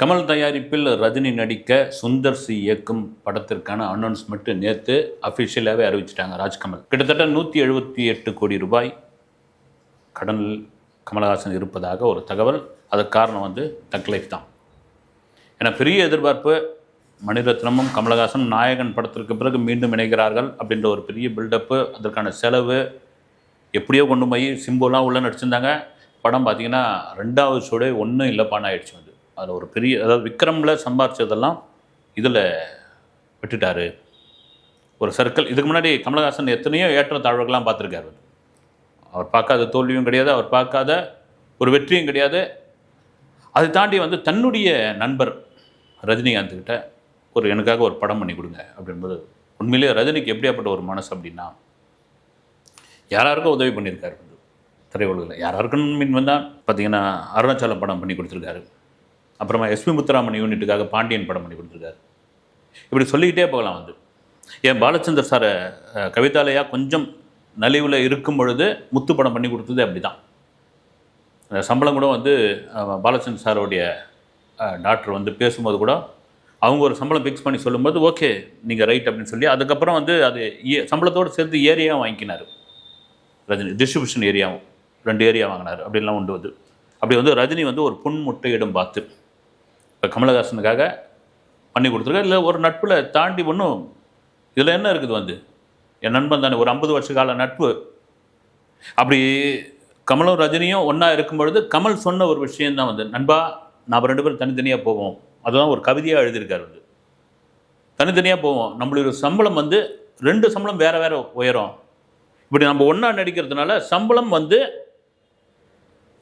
கமல் தயாரிப்பில் ரஜினி நடிக்க சுந்தர் சி இயக்கும் படத்திற்கான அனௌன்ஸ்மெண்ட் நேற்று அஃபிஷியலாகவே அறிவிச்சிட்டாங்க ராஜ்கமல். கிட்டத்தட்ட நூற்றி எழுபத்தி எட்டு கோடி ரூபாய் கடனில் கமலஹாசன் இருப்பதாக ஒரு தகவல். அதற்கு காரணம் வந்து தக் லைஃப் தான். ஏன்னா பெரிய எதிர்பார்ப்பு மணிரத்னமும் கமலஹாசன் நாயகன் படத்திற்கு பிறகு மீண்டும் இணைகிறார்கள் அப்படின்ற ஒரு பெரிய பில்டப்பு அதற்கான செலவு எப்படியோ கொண்டு போய் சிம்புலாம் உள்ளே நடிச்சிருந்தாங்க. படம் பார்த்தீங்கன்னா ரெண்டாவது ஷோடே ஒன்றும் இல்லைப்பான்னு ஆயிடுச்சு வந்து. அதில் ஒரு பெரிய அதாவது விக்ரமில் சம்பாரித்ததெல்லாம் இதில் விட்டுட்டார். ஒரு சர்க்கிள் இதுக்கு முன்னாடி கமலஹாசன் எத்தனையோ ஏற்ற தாழ்வுகள்லாம் பார்த்துருக்காரு. அவர் பார்க்காத தோல்வியும் கிடையாது அவர் பார்க்காத ஒரு வெற்றியும் கிடையாது. அதை தாண்டி வந்து தன்னுடைய நண்பர் ரஜினிகாந்த்கிட்ட ஒரு எனக்காக ஒரு படம் பண்ணி கொடுங்க அப்படின்போது உண்மையிலேயே ரஜினிக்கு எப்படியாப்பட்ட ஒரு மனசு அப்படின்னா யாராருக்கும் உதவி பண்ணியிருக்காரு. திரையுலகில் யாராருக்கும் மீன் வந்தால் பார்த்தீங்கன்னா அருணாச்சலம் படம் பண்ணி கொடுத்துருக்காரு. அப்புறமா எஸ்பி முத்துராமன் யூனிட்டுக்காக பாண்டியன் படம் பண்ணி கொடுத்துருக்காரு. இப்படி சொல்லிக்கிட்டே போகலாம் வந்து. என் பாலச்சந்தர் சாரை கவிதாலயா கொஞ்சம் நலிவில் இருக்கும் பொழுது முத்து படம் பண்ணி கொடுத்தது அப்படி தான் அந்த சம்பளம் கூட வந்து பாலச்சந்தர் சாரோடைய டாக்டர் வந்து பேசும்போது கூட அவங்க ஒரு சம்பளம் ஃபிக்ஸ் பண்ணி சொல்லும்போது ஓகே நீங்கள் ரைட் அப்படின்னு சொல்லி அதுக்கப்புறம் வந்து அது ஏ- சம்பளத்தோடு சேர்த்து ஏரியாவும் வாங்கிக்கினார். ரஜினி டிஸ்ட்ரிபியூஷன் ஏரியாவும் ரெண்டு ஏரியா வாங்கினார். அப்படின்லாம் உண்டு வந்து. அப்படி வந்து ரஜினி வந்து ஒரு புன் முட்டையிடும் பார்த்து. கமலஹாசனுக்காக பண்ணி கொடுத்துருக்காரு இல்லை ஒரு நட்பில் தாண்டி ஒன்றும் இதில் என்ன இருக்குது வந்து? என் நண்பன் தானே ஒரு ஐம்பது வருஷ கால நட்பு. அப்படி கமலும் ரஜினியும் ஒன்றா இருக்கும் பொழுது கமல் சொன்ன ஒரு விஷயந்தான் வந்து நண்பா நாம் ரெண்டு பேரும் தனித்தனியாக போவோம். அதுதான் ஒரு கவிதையாக எழுதியிருக்காரு வந்து. தனித்தனியாக போவோம். நம்மளுடைய சம்பளம் வந்து ரெண்டு சம்பளம் வேறு வேறு உயரும். இப்படி நம்ம ஒன்றா நடிக்கிறதுனால சம்பளம் வந்து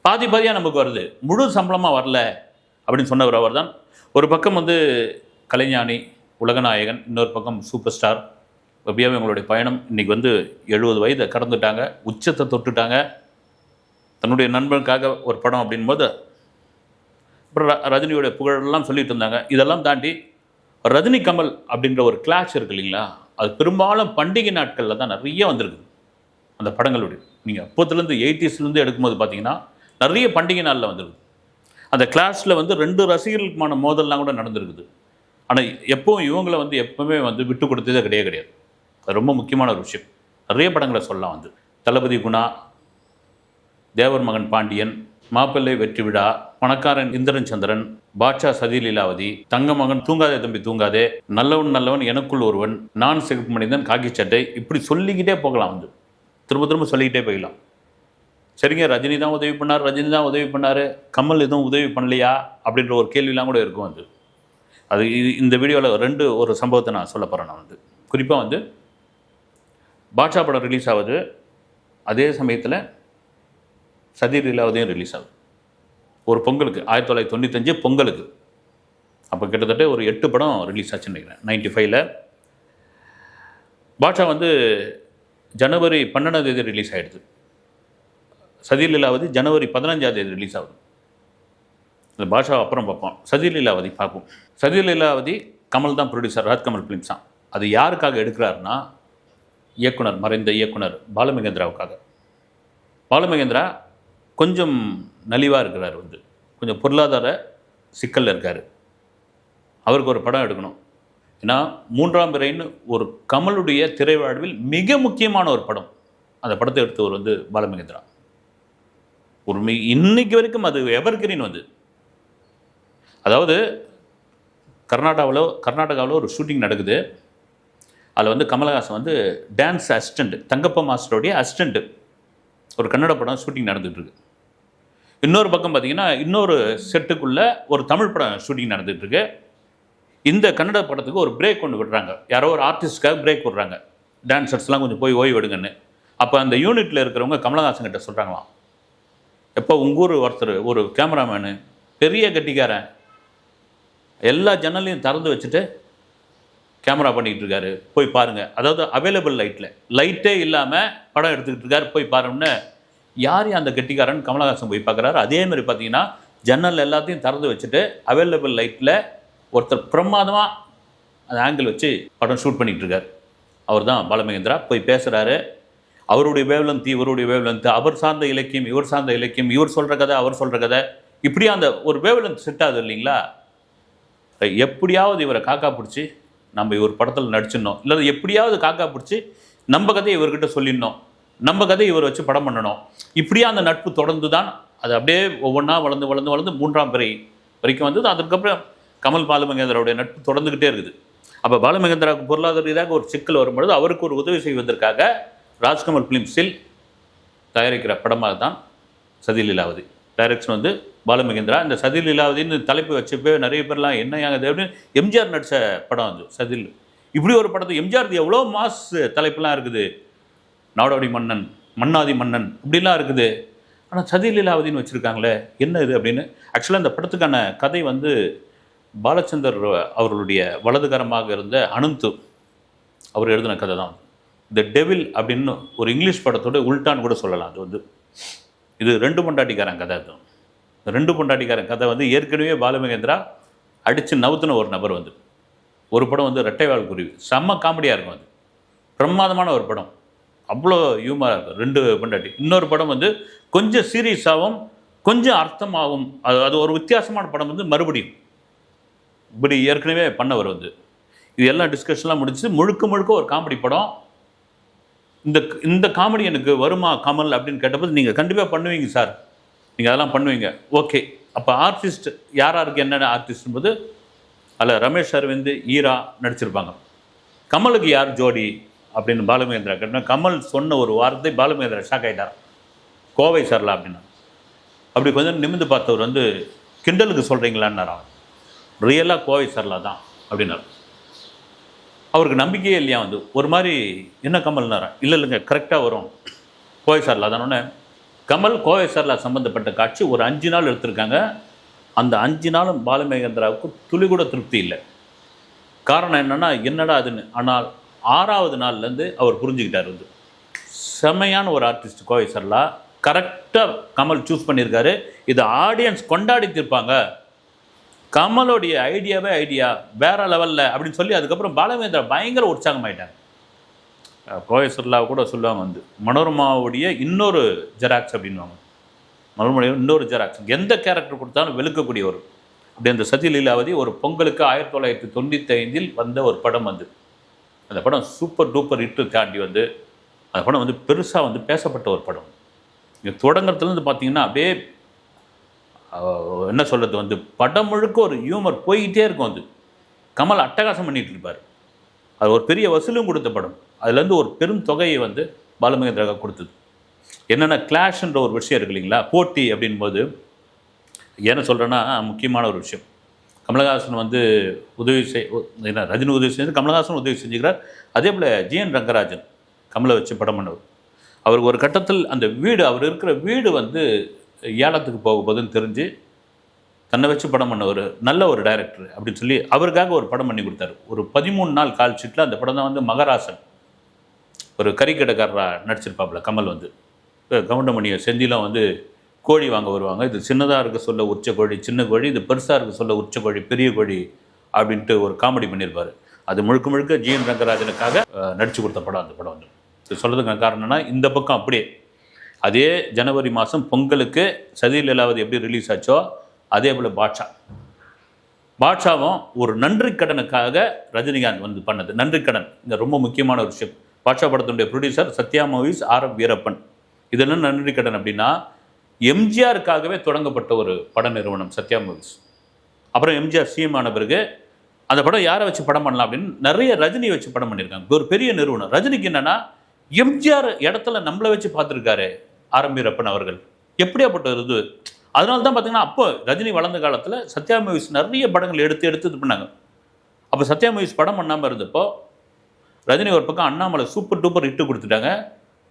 பாதி பாதியாக நமக்கு வருது. முழு சம்பளமாக வரல. அப்படின்னு சொன்னவர் அவர் தான் ஒரு பக்கம் வந்து கலைஞானி உலகநாயகன் இன்னொரு பக்கம் சூப்பர் ஸ்டார் எப்படியாவே இவங்களுடைய பயணம் இன்னைக்கு வந்து எழுபது வயதை கடந்துட்டாங்க உச்சத்தை தொட்டுட்டாங்க. தன்னுடைய நண்பனுக்காக ஒரு படம் அப்படின்போது அப்புறம் ர- ரஜினியோட புகழெல்லாம் சொல்லிட்டு இருந்தாங்க. இதெல்லாம் தாண்டி ரஜினி கமல் அப்படின்ற ஒரு கிளாஷ் இருக்கு இல்லைங்களா? அது பெரும்பாலும் பண்டிகை நாட்களில் தான் நிறைய வந்திருக்கு அந்த படங்களுடைய. நீங்கள் அப்போத்துலேருந்து எயிட்டிஸ்லேருந்து எடுக்கும்போது பார்த்தீங்கன்னா நிறைய பண்டிகை நாளில் வந்திருக்கு அந்த கிளாஸில் வந்து ரெண்டு ரசிகர்களுக்குமான மோதல்லாம் கூட நடந்திருக்குது. ஆனால் எப்பவும் இவங்களை வந்து எப்பவுமே வந்து விட்டு கொடுத்ததே கிடையாது கிடையாது. அது ரொம்ப முக்கியமான ஒரு விஷயம். நிறைய படங்களை சொல்லலாம் வந்து. தளபதி குணா தேவர் மகன் பாண்டியன் மாப்பிள்ளை வெற்றி விழா பணக்காரன் இந்திரன் சந்திரன் பாட்சா சதி லீலாவதி தங்க மகன் தூங்காதே தம்பி தூங்காதே நல்லவன் நல்லவன் எனக்குள் ஒருவன் நான் சிகப்பு மனிதன் காக்கி சட்டை இப்படி சொல்லிக்கிட்டே போகலாம் வந்து. திரும்ப திரும்ப சொல்லிக்கிட்டே போயிடலாம். சரிங்க ரஜினி தான் உதவி பண்ணார் ரஜினி தான் உதவி பண்ணார். கமல் எதுவும் உதவி பண்ணலையா? அப்படின்ற ஒரு கேள்விலாம் கூட இருக்கும் அது. அது இது- இந்த வீடியோவில் ரெண்டு ஒரு சம்பவத்தை நான் சொல்ல போகிறேன் நான் வந்து. குறிப்பாக வந்து பாட்ஷா படம் ரிலீஸ் ஆகுது. அதே சமயத்தில் சதி லீலாவதையும் ரிலீஸ் ஆகுது. ஒரு பொங்கலுக்கு ஆயிரத்தி தொள்ளாயிரத்தி தொண்ணூத்தஞ்சு பொங்கலுக்கு. அப்போ கிட்டத்தட்ட ஒரு எட்டு படம் ரிலீஸ் ஆச்சுன்னு நினைக்கிறேன். நைன்டி ஃபைவ்ல பாட்ஷா வந்து ஜனவரி பன்னெண்டாம் தேதி ரிலீஸ் ஆகிடுது சதிலீலாவதி ஜனவரி பதினஞ்சாம் தேதி ரிலீஸ் ஆகுது. இந்த பாஷா அப்புறம் பார்ப்போம். சதி லீலாவதி பார்ப்போம். சதிலீலாவதி கமல் தான் ப்ரொடியூசர் ராஜ்கமல் ஃபிலிம்ஸ் தான் அது யாருக்காக எடுக்கிறாருன்னா இயக்குனர் மறைந்த இயக்குனர் பாலமகேந்திராவுக்காக. பாலமகேந்திரா கொஞ்சம் நலிவாக இருக்கிறார் வந்து. கொஞ்சம் பொருளாதார சிக்கலில் இருக்கார். அவருக்கு ஒரு படம் எடுக்கணும். ஏன்னா மூன்றாம் பிறைன்னு ஒரு கமலுடைய திரைவாழ்வில் மிக முக்கியமான ஒரு படம். அந்த படத்தை எடுத்தவர் வந்து பாலமகேந்திரா. ஒரு மி இன்னைக்கு வரைக்கும் அது எவர்கிரீன் வந்து. அதாவது கர்நாடகாவில் கர்நாடகாவில் ஒரு ஷூட்டிங் நடக்குது. அதில் வந்து கமலஹாசன் வந்து டான்ஸ் அசிஸ்டண்ட் தங்கப்ப மாஸ்டருடைய அசிஸ்டண்ட்டு ஒரு கன்னட படம் ஷூட்டிங் நடந்துகிட்ருக்கு இன்னொரு பக்கம் பார்த்தீங்கன்னா இன்னொரு செட்டுக்குள்ளே ஒரு தமிழ் படம் ஷூட்டிங் நடந்துகிட்ருக்கு இந்த கன்னட படத்துக்கு ஒரு பிரேக் கொண்டு விடுறாங்க. யாரோ ஒரு ஆர்டிஸ்ட்காக பிரேக் விடுறாங்க. டான்சர்ஸ்லாம் கொஞ்சம் போய் ஓய்வு எடுங்கன்னு. அப்போ அந்த யூனிட்டில் இருக்கிறவங்க கமலஹாசன் கிட்ட சொல்கிறாங்களாம் எப்போ உங்கள் ஊர் ஒருத்தர் ஒரு கேமராமேனு பெரிய கட்டிக்காரன் எல்லா ஜன்னலையும் திறந்து வச்சுட்டு கேமரா பண்ணிக்கிட்டு இருக்காரு. போய் பாருங்கள் அதாவது அவைலபிள் லைட்டில் லைட்டே இல்லாமல் படம் எடுத்துக்கிட்டு இருக்காரு. போய் பாருன்னு யார் அந்த கெட்டிக்காரன் கமலஹாசன் போய் பார்க்குறாரு? அதே மாதிரி பார்த்தீங்கன்னா ஜன்னல் எல்லாத்தையும் திறந்து வச்சுட்டு அவைலபிள் லைட்டில் ஒருத்தர் பிரமாதமாக அந்த ஆங்கிள் வச்சு படம் ஷூட் பண்ணிக்கிட்டு இருக்கார். அவர் தான் பாலமகேந்திரா. போய் பேசுகிறாரு அவருடைய வேவ்லந்த் இவருடைய வேவ்லந்த் அவர் சார்ந்த இலக்கியம் இவர் சார்ந்த இலக்கியம் இவர் சொல்கிற கதை அவர் சொல்கிற கதை. இப்படியா அந்த ஒரு வேவ்லந்த் செட் ஆகுது இல்லைங்களா? எப்படியாவது இவரை காக்கா பிடிச்சி நம்ம இவர் படத்தில் நடிச்சிடணும். இல்லை எப்படியாவது காக்கா பிடிச்சி நம்ம கதையை இவர்கிட்ட சொல்லிடணும். நம்ம கதையை இவர் வச்சு படம் பண்ணணும். இப்படியே அந்த நட்பு தொடர்ந்து தான் அது அப்படியே ஒவ்வொன்றா வளர்ந்து வளர்ந்து வளர்ந்து மூன்றாம் பிறை வரைக்கும் வந்தது. அதுக்கப்புறம் கமல் பாலமகேந்திராவுடைய நட்பு தொடர்ந்துக்கிட்டே இருக்குது. அப்போ பாலமகேந்திராவுக்கு பொருளாதார ரீதியாக ஒரு சிக்கல் வரும்பொழுது அவருக்கு ஒரு உதவி செய்வதற்காக ராஜ்கமல் ஃபிலிம்ஸில் தயாரிக்கிற படமாக தான் சதி லீலாவதி. டைரக்ஷன் வந்து பாலமகேந்திரா. இந்த சதி லீலாவதின்னு தலைப்பு வச்சப்போ நிறைய பேர்லாம் என்ன ஆகுது அப்படின்னு எம்ஜிஆர் நடித்த படம் அது சதில் இப்படி ஒரு படத்தை எம்ஜிஆர் எவ்வளோ மாஸ் தலைப்புலாம் இருக்குது. நாடோடி மன்னன் மன்னாதி மன்னன் இப்படிலாம் இருக்குது. ஆனால் சதி லீலாவதின்னு வச்சுருக்காங்களே என்ன இது அப்படின்னு? ஆக்சுவலாக இந்த படத்துக்கான கதை வந்து பாலச்சந்தர் அவர்களுடைய வலதுகரமாக இருந்த அனந்து அவர் எழுதின கதை தான். த டெவில் அப்படின்னு ஒரு இங்கிலீஷ் படத்தோட உல்டான்னு கூட சொல்லலாம். அது வந்து இது ரெண்டு பொண்டாட்டிக்காரன் கதை அது. ரெண்டு பொண்டாட்டிக்காரன் கதை வந்து ஏற்கனவே பாலுமகேந்திரா அடித்து நவுத்துன ஒரு நபர் வந்து. ஒரு படம் வந்து ரெட்டைவால் குருவி. செம்ம காமெடியாக இருக்கும் அது. பிரமாதமான ஒரு படம். அவ்வளோ ஹியூமராக இருக்கும். ரெண்டு பொண்டாட்டி. இன்னொரு படம் வந்து கொஞ்சம் சீரியஸாகவும் கொஞ்சம் அர்த்தமாகவும் அது அது ஒரு வித்தியாசமான படம் வந்து மறுபடியும். இப்படி ஏற்கனவே பண்ணவர் வந்து. இது எல்லாம் டிஸ்கஷன்லாம் முடிச்சு முழுக்க முழுக்க ஒரு காமெடி படம். இந்த இந்த காமெடி எனக்கு வருமா கமல் அப்படின்னு கேட்டபோது நீங்கள் கண்டிப்பாக பண்ணுவீங்க சார் நீங்கள் அதெல்லாம் பண்ணுவீங்க. ஓகே அப்போ ஆர்டிஸ்ட் யார் யாருக்கு என்னென்ன ஆர்டிஸ்ட் போது அதில் ரமேஷ் அரவிந்த் ஈரா நடிச்சிருப்பாங்க. கமலுக்கு யார் ஜோடி அப்படின்னு பாலுமகேந்திரா கேட்டா கமல் சொன்ன ஒரு வார்த்தை பாலுமகேந்திரா ஷாக் ஆகிட்டார் கோவை சரலா அப்படின்னா. அப்படி கொஞ்சம் நிமிந்து பார்த்தவர் வந்து கிண்டலுக்கு சொல்கிறீங்களான்னாராம் ரியலாக கோவை சரலா தான் அப்படின்னாரு. அவருக்கு நம்பிக்கையே இல்லையா வந்து? ஒரு மாதிரி என்ன கமல்னாரா? இல்லை இல்லைங்க கரெக்டாக வரும். கோவை சார்லா தானே கமல் கோவை சார்லா சம்மந்தப்பட்ட காட்சி ஒரு அஞ்சு நாள் எடுத்திருக்காங்க. அந்த அஞ்சு நாளும் பாலமேகேந்திராவுக்கு துளி கூட திருப்தி இல்லை. காரணம் என்னன்னா என்னடா அதுன்னு. ஆனால் ஆறாவது நாள்லேருந்து அவர் புரிஞ்சுக்கிட்டார் வந்து. செமையான ஒரு ஆர்டிஸ்ட் கோவை சர்லா. கரெக்டாக கமல் சூஸ் பண்ணியிருக்காரு. இதை ஆடியன்ஸ் கொண்டாடி திருப்பாங்க கமலோடைய ஐடியாவே ஐடியா வேற லெவலில் அப்படின்னு சொல்லி அதுக்கப்புறம் பாலவேந்திரா பயங்கர உற்சாகமாயிட்டாங்க அஹ் கூட சொல்லுவாங்க வந்து மனோரமாவுடைய இன்னொரு ஜெராக்ஸ் அப்படின்வாங்க மனோரமாவுடைய இன்னொரு ஜெராக்ஸ். எந்த கேரக்டர் கொடுத்தாலும் வெளுக்கக்கூடிய ஒரு அப்படி அந்த சதி லீலாவதி ஒரு பொங்கலுக்கு ஆயிரத்தி தொள்ளாயிரத்தி தொண்ணூற்றி ஐந்தில் வந்த ஒரு படம் வந்து. அந்த படம் சூப்பர் டூப்பர் ஹிட்டு தாண்டி வந்து அந்த படம் வந்து பெருசாக வந்து பேசப்பட்ட ஒரு படம். இங்கே தொடங்குறதுலேருந்து பார்த்தீங்கன்னா அப்படியே என்ன சொல்கிறது வந்து படம் முழுக்க ஒரு ஹியூமர் போய்கிட்டே இருக்கும் அது. கமல் அட்டகாசம் பண்ணிகிட்டு இருப்பார். அது ஒரு பெரிய வசூலும் கொடுத்த படம். அதுலேருந்து ஒரு பெரும் தொகையை வந்து பாலுமகேந்திரா கொடுத்தது. என்னென்ன கிளாஷ்ன்ற ஒரு விஷயம் இருக்கு இல்லைங்களா? போட்டி அப்படின்போது என்ன சொல்கிறேன்னா முக்கியமான ஒரு விஷயம். கமலஹாசன் வந்து உதவி செய் என்ன ரஜினி உதவி செஞ்சு கமலஹாசன் உதவி செஞ்சுக்கிறார். அதே போல் ஜிஎன் ரங்கராஜன் கமலை வச்சு படம் பண்ணவர். அவருக்கு ஒரு கட்டத்தில் அந்த வீடு அவர் இருக்கிற வீடு வந்து ஏலத்துக்கு போக போதுன்னு தெரிஞ்சு தன்னை வச்சு படம் பண்ண ஒரு நல்ல ஒரு டைரக்டர் அப்படின்னு சொல்லி அவருக்காக ஒரு படம் பண்ணி கொடுத்தாரு. ஒரு பதிமூணு நாள் கால் ஷீட்டில் அந்த படம் தான் வந்து மகராசன். ஒரு கறிக்கடைக்காரராக நடிச்சிருப்பாப்புல கமல் வந்து. கவுண்டமணியை செந்திலாம் வந்து கோழி வாங்க வருவாங்க. இது சின்னதாக இருக்க சொல்ல உச்ச கோழி சின்ன கோழி இது பெருசாக இருக்க சொல்ல உச்ச கோழி பெரிய கோழி அப்படின்ட்டு ஒரு காமெடி பண்ணியிருப்பாரு அது முழுக்க முழுக்க ஜிஎன் ரங்கராஜனுக்காக நடித்து கொடுத்த படம் அந்த படம் வந்து. இது சொல்கிறதுக்கு காரணம்னா இந்த பக்கம் அப்படியே அதே ஜனவரி மாதம் பொங்கலுக்கு சதி லீலாவதி எப்படி ரிலீஸ் ஆச்சோ அதே போல் பாட்ஷா. பாட்ஷாவும் ஒரு நன்றி கடனுக்காக ரஜினிகாந்த் வந்து பண்ணது. நன்றி கடன் இந்த ரொம்ப முக்கியமான ஒரு விஷயம். பாட்ஷா படத்தினுடைய producer Sathya movies R M Veerappan. இது என்ன நன்றி கடன் அப்படின்னா எம்ஜிஆருக்காகவே தொடங்கப்பட்ட ஒரு பட நிறுவனம் சத்யா மூவிஸ் அப்புறம் எம்ஜிஆர் சிஎம் ஆன பிறகு அந்த படம் யாரை வச்சு படம் பண்ணலாம் அப்படின்னு நிறைய ரஜினியை வச்சு படம் பண்ணியிருக்காங்க. ஒரு பெரிய நிறுவனம். ரஜினிக்கு என்னன்னா எம்ஜிஆர் இடத்துல நம்மளை வச்சு பார்த்துருக்காரு ஆர் எம் அவர்கள் எப்படியாப்பட்ட ஒரு இது அதனால தான் பார்த்தீங்கன்னா அப்போ ரஜினி வளர்ந்த காலத்தில் சத்யா மூவிஸ் நிறைய படங்கள் எடுத்து எடுத்து இது பண்ணாங்க. அப்போ சத்யா மூவிஸ் படம் பண்ணாமல் இருந்தப்போ ரஜினி ஒரு பக்கம் அண்ணாமலை சூப்பர் டூப்பர் இட்டு கொடுத்துட்டாங்க.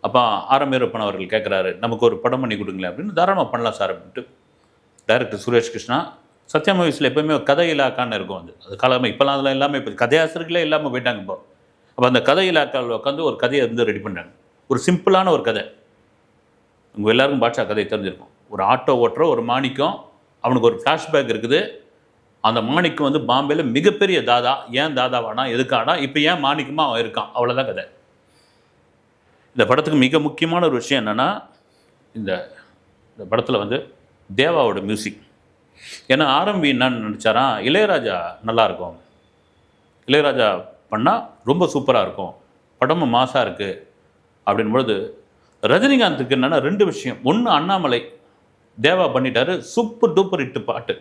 அப்போ ஆர் வீரப்பன் அவர்கள் கேட்குறாரு நமக்கு ஒரு படம் பண்ணி கொடுங்களேன் அப்படின்னு தாராளமாக பண்ணலாம் சார் அப்படின்ட்டு. டைரக்டர் சுரேஷ் கிருஷ்ணா சத்யா மூவிஸில் எப்போயுமே ஒரு கதை இலாக்கான்னு இருக்கும் அது. அது காலமாக இப்போலாம் அதெல்லாம் எல்லாமே இப்போ கதையாசிரியர்களே இல்லாமல் போயிட்டாங்க இப்போ. அப்போ அந்த கதை இலாக்காவில் உட்காந்து ஒரு கதையை வந்து ரெடி பண்ணாங்க ஒரு சிம்பிளான ஒரு கதை. உங்கள் எல்லாருக்கும் பாட்ஷா கதை தெரிஞ்சிருக்கும். ஒரு ஆட்டோ ஓட்டுற ஒரு மாணிக்கம் அவனுக்கு ஒரு ஃப்ளாஷ்பேக் இருக்குது. அந்த மாணிக்கம் வந்து பாம்பேயில் மிகப்பெரிய தாதா ஏன் தாதாவானா எதுக்கானா இப்போ ஏன் மாணிக்கமாக அவன் இருக்கான்? அவ்வளோதான் கதை. இந்த படத்துக்கு மிக முக்கியமான ஒரு விஷயம் என்னென்னா இந்த இந்த படத்தில் வந்து தேவாவோட மியூசிக் ஏன்னா ஆரம்பி என்னன்னு நினச்சாரா இளையராஜா நல்லா இருக்கும். இளையராஜா பண்ணால் ரொம்ப சூப்பராக இருக்கும். படமும் மாசாக இருக்குது அப்படின் பொழுது ரஜினிகாந்துக்கு என்னென்னா ரெண்டு விஷயம். ஒன்று அண்ணாமலை தேவா பண்ணிட்டாரு. சூப்பர் டூப்பர் இட்டு பாட்டு.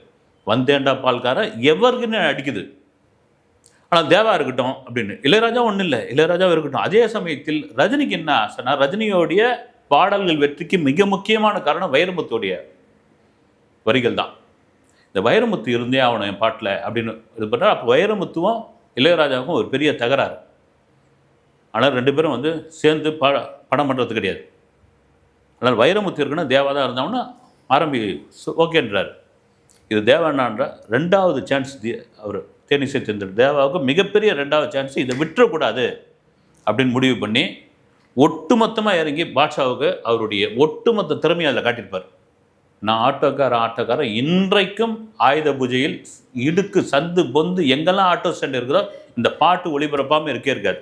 வந்தேண்டா பால்கார எவருக்குன்னு அடிக்குது? ஆனால் தேவா இருக்கட்டும் அப்படின்னு. இளையராஜா ஒன்றும் இல்லை. இளையராஜா இருக்கட்டும். அதே சமயத்தில் ரஜினிக்கு என்ன ஆசைனா ரஜினியோடைய பாடல்கள் வெற்றிக்கு மிக முக்கியமான காரணம் வைரமுத்துடைய வரிகள் தான். இந்த வைரமுத்து இருந்தே அவனை என் பாட்டில் அப்படின்னு இது பண்ணுறா அப்போ வைரமுத்துவும் இளையராஜாவுக்கும் ஒரு பெரிய தகராறு. ஆனால் ரெண்டு பேரும் வந்து சேர்ந்து பா படம் பண்ணுறது கிடையாது. அதனால் வைரமுத்து இருக்குன்னா தேவா தான் இருந்தாங்கன்னா ஆரம்பி ஓகேன்றார். இது தேவானான்ற ரெண்டாவது சான்ஸ் அவர் தேனிசை செந்தில் தேவாவுக்கு மிகப்பெரிய ரெண்டாவது சான்ஸ் இதை விட்டுறக்கூடாது அப்படின்னு முடிவு பண்ணி ஒட்டுமொத்தமாக இறங்கி பாட்ஷாவுக்கு அவருடைய ஒட்டுமொத்த திறமையை அதில் காட்டியிருப்பார். நான் ஆட்டோக்காரன் ஆட்டோக்காரன் இன்றைக்கும் ஆயுத பூஜையில் இடுக்கு சந்து பொந்து எங்கெல்லாம் ஆட்டோ ஸ்டாண்ட் இருக்குதோ இந்த பாட்டு ஒளிபரப்பாமல் இருக்கே இருக்காது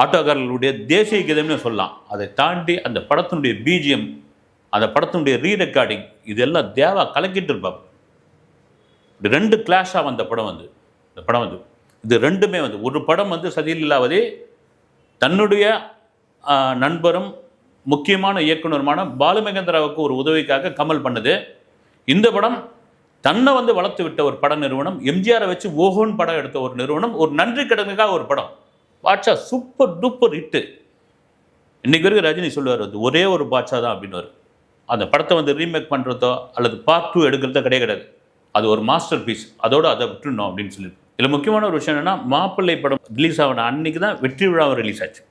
ஆட்டோக்காரர்களுடைய தேசிய கீதம்னு சொல்லலாம். அதை தாண்டி அந்த படத்தினுடைய பிஜிஎம் அந்த படத்தினுடைய ரீ ரெக்கார்டிங் இதெல்லாம் தேவா கலக்கிட்டு இருப்பாங்க ரெண்டு கிளாஷாக வந்த படம் வந்து இந்த படம் வந்து இது ரெண்டுமே வந்து ஒரு படம் வந்து சதிலீலாவதி தன்னுடைய நண்பரும் முக்கியமான இயக்குனருமான பாலுமகேந்திராவுக்கு ஒரு உதவிக்காக கமல் பண்ணுது. இந்த படம் தன்னை வந்து வளர்த்து விட்ட ஒரு பட நிறுவனம் எம்ஜிஆரை வச்சு ஓஹோன் படம் எடுத்த ஒரு நிறுவனம் ஒரு நன்றி கடனுக்காக ஒரு படம். பாட்ஷா சூப்பர் டூப்பர் ஹிட்டு இன்னைக்கு வரைக்கும் ரஜினி சொல்லுவார் அது ஒரே ஒரு பாட்ஷா தான் அப்படின்னு அந்த படத்தை வந்து ரீமேக் பண்ணுறதோ அல்லது பார்ட் டூ எடுக்கிறதோ கிடையாது கிடையாது. அது ஒரு மாஸ்டர் பீஸ் அதோட அதை விட்டுருணும் அப்படின்னு சொல்லி இதில் முக்கியமான ஒரு விஷயம் என்னென்னா மாப்பிள்ளை படம் ரிலீஸ் ஆகின அன்னைக்கு தான் வெற்றி விழாவும் ரிலீஸ் ஆச்சு.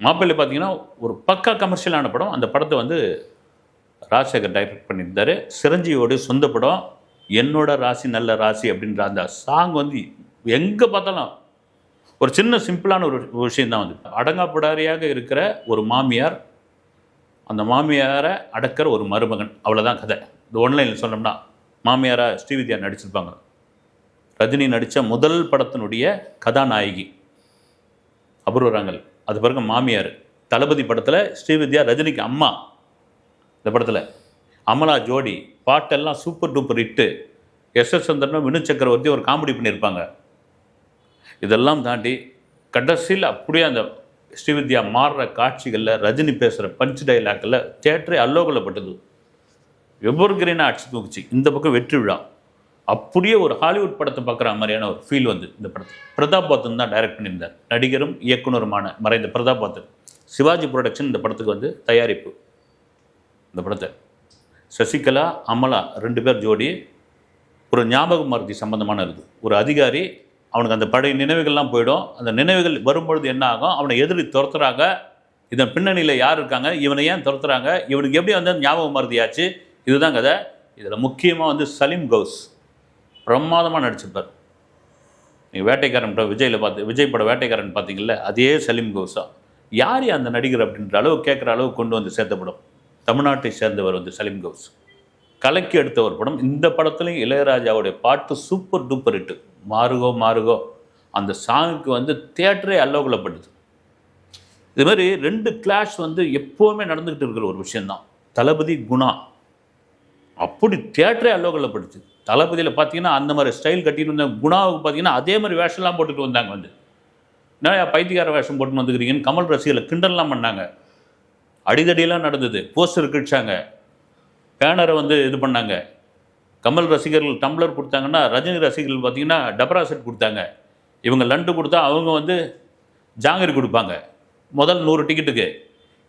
மாப்பிள்ளை பார்த்தீங்கன்னா ஒரு பக்கா கமர்ஷியலான படம். அந்த படத்தை வந்து ராஜசேகர் டைரக்ட் பண்ணியிருந்தார். சிரஞ்சீவியோட சொந்த படம் என்னோட ராசி நல்ல ராசி அப்படின்ற அந்த சாங் வந்து எங்கே பார்த்தாலும் ஒரு சின்ன சிம்பிளான ஒரு விஷயந்தான் வந்து. அடங்காப்படாரியாக இருக்கிற ஒரு மாமியார் அந்த மாமியாரை அடக்கிற ஒரு மருமகன். அவ்வளோதான் கதை. இந்த ஒன்லைனில் சொன்னோம்னா மாமியாராக ஸ்ரீவித்யா நடிச்சிருப்பாங்க. ரஜினி நடித்த முதல் படத்தினுடைய கதாநாயகி. அபூர்வராங்கல் அது பிறகு மாமியார். தளபதி படத்தில் ஸ்ரீவித்யா ரஜினிக்கு அம்மா. இந்த படத்தில். அமலா ஜோடி. பாட்டெல்லாம் super duper hit S S சந்திரனும் வினு சக்கரவர்த்தி ஒரு காமெடி பண்ணியிருப்பாங்க. இதெல்லாம் தாண்டி கடைசியில் அப்படியே அந்த ஸ்ரீவித்யா மாறுற காட்சிகளில் ரஜினி பேசுகிற பஞ்ச் டைலாக்கில் தேட்டரே அல்லோகலப்பட்டது எவ்வொருக்கிறேனா அடிச்சு தூக்குச்சு. இந்த பக்கம் வெற்றி விழா. அப்படியே ஒரு ஹாலிவுட் படத்தை பார்க்குற மாதிரியான ஒரு ஃபீல் வந்து இந்த படத்தில். பிரதாப் பாத்தன் தான் டைரக்ட் பண்ணியிருந்தார். நடிகரும் இயக்குனருமான மறைந்த பிரதாப் பாத்தன் சிவாஜி ப்ரொடக்ஷன் இந்த படத்துக்கு வந்து தயாரிப்பு. இந்த படத்தை. சசிகலா அமலா ரெண்டு பேர் ஜோடி ஒரு ஞாபக மருதி சம்பந்தமான இருக்குது ஒரு அதிகாரி அவனுக்கு அந்த பழைய நினைவுகள்லாம் போயிடும். அந்த நினைவுகள் வரும்பொழுது என்ன ஆகும் அவனை எதிரி துரத்துறாங்க. இதன் பின்னணியில் யார் இருக்காங்க? இவனை ஏன் துரத்துறாங்க? இவனுக்கு எப்படி வந்து ஞாபகம் மருதியாச்சு இதுதான் கதை. இதில் முக்கியமாக வந்து சலீம் கவுஸ். பிரமாதமாக நடிச்சிருப்பார். நீங்கள் வேட்டைக்காரன் விஜயில் பார்த்து விஜய் படம் வேட்டைக்காரன் பார்த்தீங்கல்ல? அதே சலீம் கவுஸா. யார் அந்த நடிகர் அப்படின்ற அளவு கேட்குற அளவு கொண்டு வந்து சேர்த்தப்படும்? தமிழ்நாட்டை சேர்ந்தவர் வந்து சலீம் கவுஸ். கலக்கி எடுத்த ஒரு படம். இந்த படத்துலையும் இளையராஜாவுடைய பாட்டு சூப்பர் டூப்பர் ஹிட்டு மாறுகோ மாறுகோ. அந்த சாங்குக்கு வந்து தியேட்டரே அல்லோகலப்படுது இது மாதிரி ரெண்டு கிளாஷ் வந்து எப்போவுமே நடந்துக்கிட்டு இருக்கிற ஒரு விஷயந்தான் தளபதி குணா. அப்படி தியேட்டரே அல்லோகலப்பட்டுச்சு தளபதியில் பார்த்தீங்கன்னா அந்த மாதிரி ஸ்டைல் கட்டிட்டு வந்த குணாவுக்கு பார்த்தீங்கன்னா அதே மாதிரி வேஷம்லாம் போட்டுட்டு வந்தாங்க வந்து. என்ன பைத்தியக்கார வேஷம் போட்டுன்னு வந்துக்கிறீங்கன்னு கமல் ரசிகர்களை கிண்டல்லாம் பண்ணாங்க. அடிதடியெல்லாம் நடந்தது. போஸ்டர் கிழிச்சாங்க பேனரை வந்து இது பண்ணாங்க. கமல் ரசிகர்கள் டம்ளர் கொடுத்தாங்கன்னா ரஜினி ரசிகர்கள் பார்த்தீங்கன்னா டபரா செட் கொடுத்தாங்க. இவங்க லண்டு கொடுத்தா அவங்க வந்து ஜாங்கிரி கொடுப்பாங்க. முதல் நூறு டிக்கெட்டுக்கு.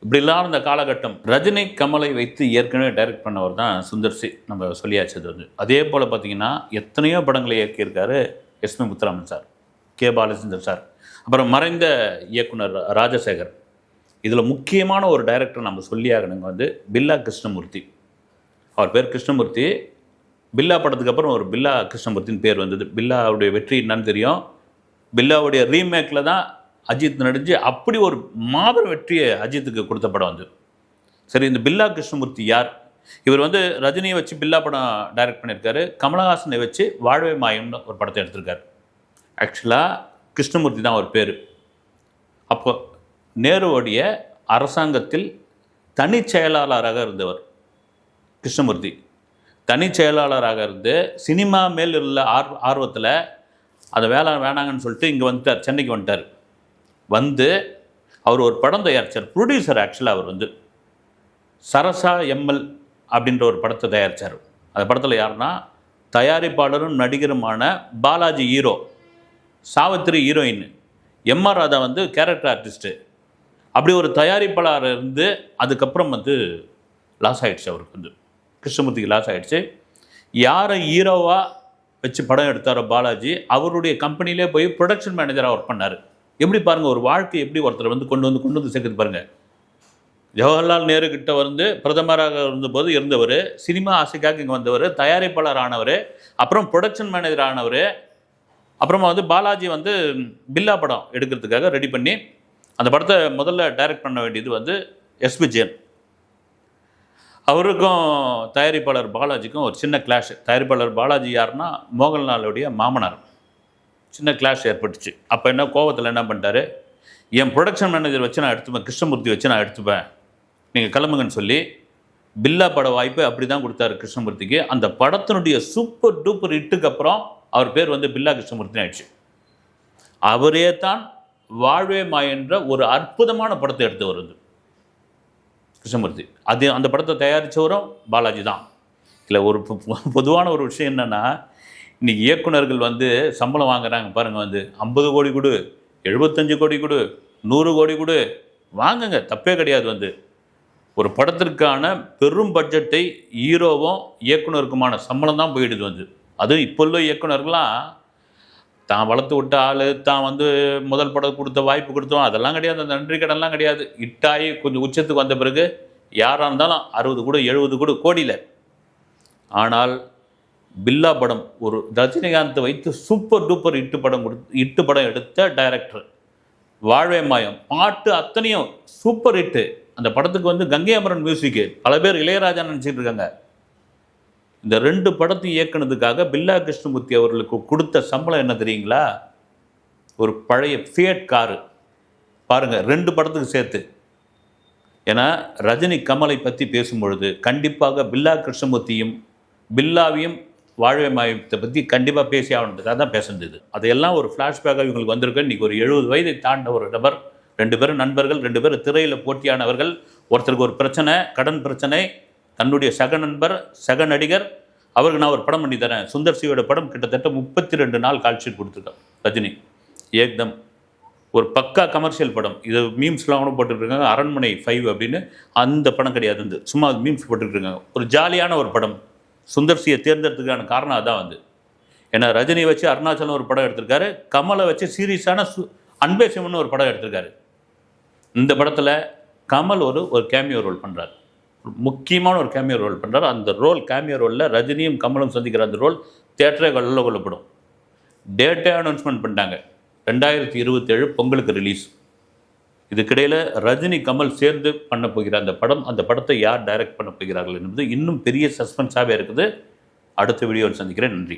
இப்படிலாம் இருந்த காலகட்டம். ரஜினி கமலை வைத்து ஏற்கனவே டைரக்ட் பண்ணவர் தான் சுந்தர் சி. நம்ம சொல்லியாச்சு அது வந்து. அதே போல் பார்த்தீங்கன்னா எத்தனையோ படங்களை இயக்கியிருக்காரு எஸ்மி Muthuraman sir K Balachander sir. அப்புறம் மறைந்த இயக்குனர் ராஜசேகர். இதில் முக்கியமான ஒரு டைரக்டர் நம்ம சொல்லியாகணுங்க வந்து பில்லா கிருஷ்ணமூர்த்தி. அவர் பேர் கிருஷ்ணமூர்த்தி. பில்லா படத்துக்கு அப்புறம் ஒரு பில்லா கிருஷ்ணமூர்த்தின்னு பேர் வந்தது. பில்லாவுடைய வெற்றி என்னன்னு தெரியும். பில்லாவுடைய ரீமேக்கில் தான் அஜித் நடிஞ்சு அப்படி ஒரு மாபெரும் வெற்றியை அஜித்துக்கு கொடுத்த படம் வந்து சரி இந்த பில்லா கிருஷ்ணமூர்த்தி யார்? இவர் வந்து ரஜினியை வச்சு பில்லா படம் டைரக்ட் பண்ணியிருக்காரு. கமலஹாசனை வச்சு வாழ்வே மாயம்னு ஒரு படத்தை எடுத்திருக்காரு. ஆக்சுவலாக கிருஷ்ணமூர்த்தி தான் ஒரு பேர். அப்போ நேருவுடைய அரசாங்கத்தில் தனி செயலாளராக இருந்தவர். கிருஷ்ணமூர்த்தி. தனி செயலாளராக இருந்து சினிமா மேல் உள்ள ஆர் ஆர்வத்தில் அதை வேலை வேணாங்கன்னு சொல்லிட்டு இங்கே வந்துட்டார் சென்னைக்கு வந்துட்டார். வந்து அவர் ஒரு படம் தயாரித்தார் ப்ரொடியூசர் ஆக்சுவலாக அவர் வந்து. சரசா எம்எல் அப்படின்ற ஒரு படத்தை தயாரித்தார் அந்த படத்தில் யாருன்னா தயாரிப்பாளரும் நடிகருமான Balaji hero Savitri heroine MR Radha வந்து கேரக்டர் ஆர்டிஸ்ட்டு. அப்படி ஒரு தயாரிப்பாளர் இருந்து அதுக்கப்புறம் வந்து லாஸ் ஆகிடுச்சு அவருக்கு வந்து. கிருஷ்ணமூர்த்திக்கு லாஸ் ஆயிடுச்சு. யாரை ஹீரோவாக வச்சு படம் எடுத்தாரோ பாலாஜி அவருடைய கம்பெனிலே போய் ப்ரொடக்ஷன் மேனேஜராக ஒர்க் பண்ணார். எப்படி பாருங்கள் ஒரு வாழ்க்கை எப்படி ஒருத்தர் வந்து கொண்டு வந்து கொண்டு வந்து சேர்க்குது பாருங்கள் ஜவஹர்லால் நேரு கிட்ட வந்து பிரதமராக இருந்தபோது இருந்தவர் சினிமா ஆசைக்காக இங்கே வந்தவர் தயாரிப்பாளர் ஆனவர் அப்புறம் ப்ரொடக்ஷன் மேனேஜர் ஆனவர் அப்புறமா வந்து பாலாஜி வந்து பில்லா படம் எடுக்கிறதுக்காக ரெடி பண்ணி அந்த படத்தை முதல்ல டைரக்ட் பண்ண வேண்டியது வந்து எஸ். விஜயன். அவருக்கும் தயாரிப்பாளர் பாலாஜிக்கும் ஒரு சின்ன கிளாஷ் தயாரிப்பாளர் பாலாஜி யாருன்னா மோகன்லாலுடைய மாமனார். சின்ன கிளாஷ் ஏற்பட்டுச்சு. அப்போ என்ன கோவத்தில் என்ன பண்ணிட்டாரு? என் ப்ரொடக்ஷன் மேனேஜர் வச்சு நான் எடுத்துப்பேன் கிருஷ்ணமூர்த்தி வச்சு நான் எடுத்துப்பேன். நீங்கள் கிளம்புங்கன்னு சொல்லி பில்லா பட வாய்ப்பு அப்படி தான் கொடுத்தாரு கிருஷ்ணமூர்த்திக்கு. அந்த படத்தினுடைய சூப்பர் டூப்பர் ஹிட்டுக்கு அப்புறம் அவர் பேர் வந்து பில்லா கிருஷ்ணமூர்த்தி ஆயிடுச்சு. அவரே தான் வாழ்வே மாயன்ற ஒரு அற்புதமான படத்தை எடுத்து வருது கிருஷ்ணமூர்த்தி அது அந்த படத்தை தயாரித்தவரும் பாலாஜி தான். இல்லை ஒரு பொதுவான ஒரு விஷயம் என்னென்னா இன்றைக்கி இயக்குனர்கள் வந்து சம்பளம் வாங்குறாங்க. பாருங்கள் வந்து ஐம்பது கோடி கொடு எழுபத்தஞ்சு கோடி கொடு நூறு கோடி கொடு வாங்குங்க. தப்பே கிடையாது வந்து. ஒரு படத்திற்கான பெரும் பட்ஜெட்டை ஹீரோவும் இயக்குனருக்குமான சம்பளம் தான் போயிடுது வந்து. அதுவும் இப்போ உள்ள இயக்குனர்கள்லாம் தான் வளர்த்து விட்ட ஆள் தான் வந்து முதல் படம் கொடுத்த வாய்ப்பு கொடுத்தோம் அதெல்லாம் கிடையாது. அந்த நன்றி கடன்லாம் கிடையாது. இட்டாயி கொஞ்சம் உச்சத்துக்கு வந்த பிறகு யாராக இருந்தாலும் அறுபது கூட எழுபது கூட கோடியில். ஆனால் பில்லா படம் ஒரு ரஜினிகாந்த் வைத்து சூப்பர் டூப்பர் இட்டு படம் கொடுத்து இட்டு படம் எடுத்த டைரக்டர் வாழ்வே மாயம். பாட்டு அத்தனையும் சூப்பர் ஹிட்டு அந்த படத்துக்கு வந்து கங்கை அமரன் மியூசிக்கு பல பேர் இளையராஜா நினச்சிட்டு இருக்காங்க. இந்த ரெண்டு படத்தையும் இயக்குனதுக்காக பில்லா கிருஷ்ணமூர்த்தி அவர்களுக்கு கொடுத்த சம்பளம் என்ன தெரியுங்களா? ஒரு பழைய ஃபியட் காரு. பாருங்கள் ரெண்டு படத்துக்கு சேர்த்து. ஏன்னா ரஜினி கமலை பற்றி பேசும்பொழுது கண்டிப்பாக பில்லா கிருஷ்ணமூர்த்தியும் பில்லாவையும் வாழ்வை மாயத்தை பற்றி கண்டிப்பாக பேசி ஆகணுன்றதாக தான் பேசுனது அதையெல்லாம் ஒரு ஃப்ளாஷ்பேக்காக இவங்களுக்கு வந்திருக்கு. இன்றைக்கி ஒரு எழுபது வயதை தாண்ட ஒரு நபர் ரெண்டு பேரும் நண்பர்கள் ரெண்டு பேரும் திரையில் போட்டியானவர்கள் ஒருத்தருக்கு ஒரு பிரச்சனை கடன் பிரச்சனை தன்னுடைய சக நண்பர் சக நடிகர் அவருக்கு நான் ஒரு படம் பண்ணி தரேன். சுந்தர் சிவோட படம் கிட்டத்தட்ட முப்பத்தி ரெண்டு நாள் கால்ஷீட் கொடுத்துருக்கேன் ரஜினி. ஏக்தம். ஒரு பக்கா கமர்ஷியல் படம். இது மீம்ஸ்லாம் கூட போட்டுருக்காங்க. அரண்மனை ஃபைவ் அப்படின்னு அந்த படம் கிடையாது வந்து. சும்மா மீம்ஸ் போட்டுருக்காங்க. ஒரு ஜாலியான ஒரு படம். சுந்தர்சியை தேர்ந்தெடுத்துக்கான காரணம் அதான் வந்து ஏன்னா ரஜினியை வச்சு அருணாச்சலம் ஒரு படம் எடுத்திருக்காரு. கமலை வச்சு சீரியஸான சு அன்பே சிவன் ஒரு படம் எடுத்திருக்காரு. இந்த படத்தில் கமல் ஒரு ஒரு கேமியோ ரோல் பண்ணுறாரு முக்கியமான ஒரு கேமியோ ரோல் பண்ணுறாரு அந்த ரோல் கேமியோ ரோலில் ரஜினியும் கமலும் சந்திக்கிற அந்த ரோல் தேட்டரே கொள்ள கொள்ளப்படும். டேட்டே அனௌன்ஸ்மெண்ட் பண்ணிட்டாங்க. ரெண்டாயிரத்தி இருபத்தேழு பொங்கலுக்கு ரிலீஸ் இதுக்கிடையில் ரஜினி கமல் சேர்ந்து பண்ண போகிற அந்த படம் அந்த படத்தை யார் டைரக்ட் பண்ண போகிறார்கள் என்பது இன்னும் பெரிய சஸ்பென்ஸாகவே இருக்குது. அடுத்த வீடியோவில் சந்திக்கிறேன். நன்றி.